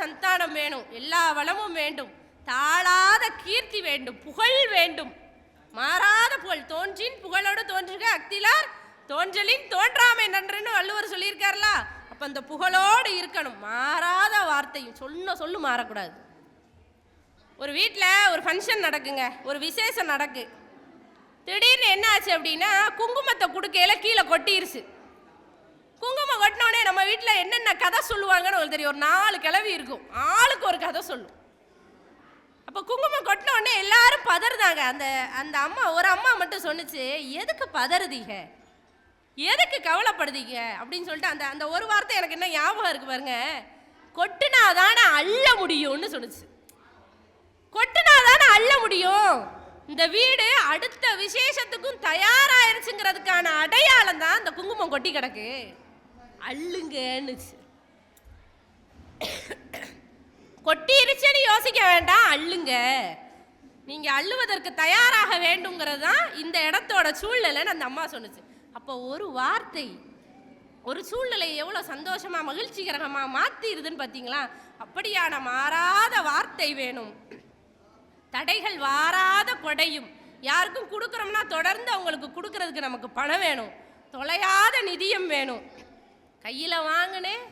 சந்தானம் வேணும் எல்லா வளமும் வேண்டும் தாழாத கீர்த்தி வேண்டும் புகழ் வேண்டும். மாறாத புகழ் தோன்றின் புகழோடு தோன்றுக அக்திலார் தோன்றலின் தோன்றாமை நன்றுன்னு வள்ளுவர் சொல்லியிருக்காருலா? அப்ப அந்த புகழோடு இருக்கணும் மாறாத வார்த்தையும் சொன்ன சொல்லு மாறக்கூடாது. ஒரு வீட்டில் ஒரு ஃபங்க்ஷன் நடக்குங்க ஒரு விசேஷம் நடக்கு. திடீர்னு என்ன ஆச்சு அப்படின்னா குங்குமத்தை கொடுக்கையில கீழே கொட்டிருச்சு. குங்குமம் கொட்டினோடனே நம்ம வீட்டில் என்னென்ன கதை சொல்லுவாங்கன்னு உங்களுக்கு தெரியும். ஒரு நாலு கிளவி இருக்கும். ஆளுக்கு ஒரு கதை சொல்லும். அப்போ குங்குமம் கொட்டின உடனே எல்லாரும் பதறுதாங்க. அந்த அந்த அம்மா ஒரு அம்மா மட்டும் சொன்னுச்சு எதுக்கு பதறுதீங்க? எதுக்கு கவலைப்படுதீங்க? அப்படின்னு சொல்லிட்டு அந்த அந்த ஒரு வார்த்தை எனக்கு என்ன ஞாபகம் இருக்கு பாருங்க. கொட்டுனாதானே அள்ள முடியும்னு சொன்னுச்சு. கொட்டுனாதானே அள்ள முடியும். இந்த வீடு அடுத்த விசேஷத்துக்கும் தயாராயிருச்சுங்கிறதுக்கான அடையாளம் தான் இந்த குங்குமம் கொட்டி கிடக்கு. அள்ளுங்கன்னுச்சு. கொட்டிருச்சுன்னு யோசிக்க வேண்டாம் அள்ளுங்க. நீங்க அள்ளுவதற்கு தயாராக வேண்டுங்கிறது தான் இந்த இடத்தோட சூழ்நிலைன்னு அந்த அம்மா சொன்னுச்சு. அப்போ ஒரு வார்த்தை ஒரு சூழ்நிலை எவ்வளோ சந்தோஷமா மகிழ்ச்சிகரகமாக மாற்றிடுதுன்னு பார்த்தீங்களா அப்படியான மாறாத வார்த்தை வேணும். தடைகள் வாராத கொடையும். யாருக்கும் கொடுக்குறோம்னா தொடர்ந்து அவங்களுக்கு கொடுக்கறதுக்கு நமக்கு பணம் வேணும். தொலையாத நிதியம் வேணும். கையில் வாங்கினேன்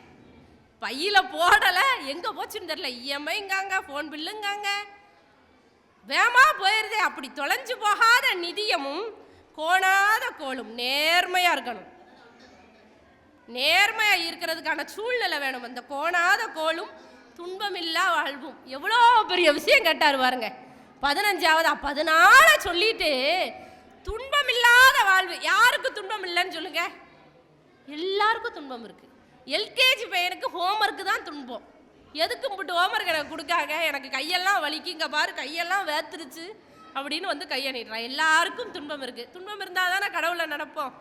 பையில் போடலை. எங்கே போச்சுன்னு தெரில இஎம்ஐங்காங்க ஃபோன் பில்லுங்காங்க வேமா போயிருதே அப்படி தொலைஞ்சு போகாத நிதியமும் கோணாத கோளும் நேர்மையாக இருக்கணும். நேர்மையாக இருக்கிறதுக்கான சூழ்நிலை வேணும். அந்த கோணாத கோளும் துன்பமில்லா வாழ்வும். எவ்வளோ பெரிய விஷயம் கேட்டார் பாருங்க. பதினஞ்சாவது பதினால சொல்லிட்டு துன்பமில்லாத வாழ்வு. யாருக்கு துன்பம் இல்லைன்னு சொல்லுங்கள் எல்லாருக்கும் துன்பம் இருக்குது எல்கேஜி பையனுக்கு ஹோம்ஒர்க்கு தான் துன்பம். எதுக்கு போட்டு ஹோம்ஒர்க் எனக்கு கொடுக்காங்க எனக்கு கையெல்லாம் வலிக்குங்க பாரு கையெல்லாம் வேத்துருச்சு அப்படின்னு வந்து கையை நீட்டுறான் எல்லாருக்கும் துன்பம் இருக்குது துன்பம் இருந்தால் தானே கடவுளை நினப்போம்.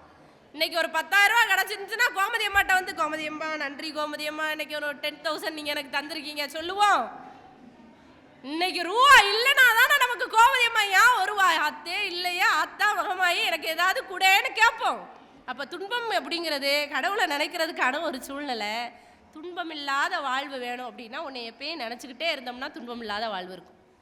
இன்னைக்கு ஒரு பத்தாயிரம் ரூபா கிடச்சிருந்துச்சுன்னா கோமதி அம்மாட்ட வந்து கோமதி அம்மா நன்றி கோமதி அம்மா இன்னைக்கு ஒரு டென் தௌசண்ட் நீங்கள் எனக்கு தந்திருக்கீங்க சொல்லுவோம். இன்னைக்கு ரூபா இல்லைன்னா தானே நமக்கு கோமதி அம்மா ஏன் வருவா அத்தே இல்லையா அத்தா மகமாயி எனக்கு ஏதாவது கூடன்னு கேட்போம். அப்போ துன்பம் அப்படிங்கிறது கடவுளை நினைக்கிறதுக்கான ஒரு சூழ்நிலை. துன்பம் இல்லாத வாழ்வு வேணும் அப்படின்னா உன்னை எப்பயும் நினச்சிக்கிட்டே இருந்தோம்னா துன்பம் இல்லாத வாழ்வு இருக்கும்.